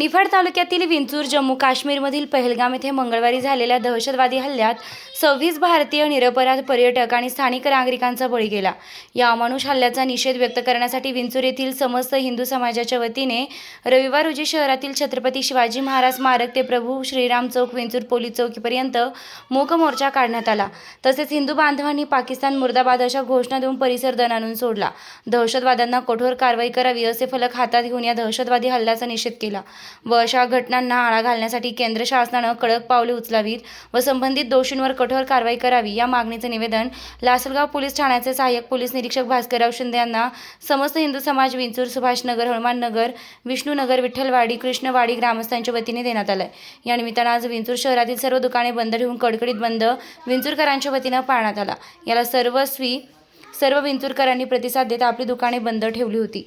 निफाड तालुक्यातील विंचूर जम्मू काश्मीरमधील पहलगाम येथे मंगळवारी झालेल्या दहशतवादी हल्ल्यात सव्वीस भारतीय निरपराध पर्यटक आणि स्थानिक नागरिकांचा बळी गेला. या अमानुष हल्ल्याचा निषेध व्यक्त करण्यासाठी विंचूर येथील समस्त हिंदू समाजाच्या वतीने रविवार रोजी शहरातील छत्रपती शिवाजी महाराज स्मारक ते प्रभू श्रीराम चौक विंचूर पोलीस चौकीपर्यंत मूक मोर्चा काढण्यात आला. तसेच हिंदू बांधवांनी पाकिस्तान मुर्दाबाद अशा घोषणा देऊन परिसर दणानून सोडला. दहशतवाद्यांना कठोर कारवाई करावी असे फलक हातात घेऊन या दहशतवादी हल्ल्याचा निषेध केला. व अशा घटनांना आळा घालण्यासाठी केंद्र शासनानं कडक पावले उचलावीत व संबंधित दोषींवर कठोर कारवाई करावी या मागणीचे निवेदन लासलगाव पोलीस ठाण्याचे सहाय्यक पोलीस निरीक्षक भास्करराव शिंदे यांना समस्त हिंदू समाज विंचूर सुभाषनगर हनुमाननगर विष्णूनगर विठ्ठलवाडी कृष्णवाडी ग्रामस्थांच्या वतीने देण्यात आलं या निमित्तानं आज विंचूर शहरातील सर्व दुकाने बंद ठेवून कडकडीत बंद विंचूरकरांच्या वतीनं पाळण्यात आला. याला सर्वस्वी सर्व विंचूरकरांनी प्रतिसाद देत आपली दुकाने बंद ठेवली होती.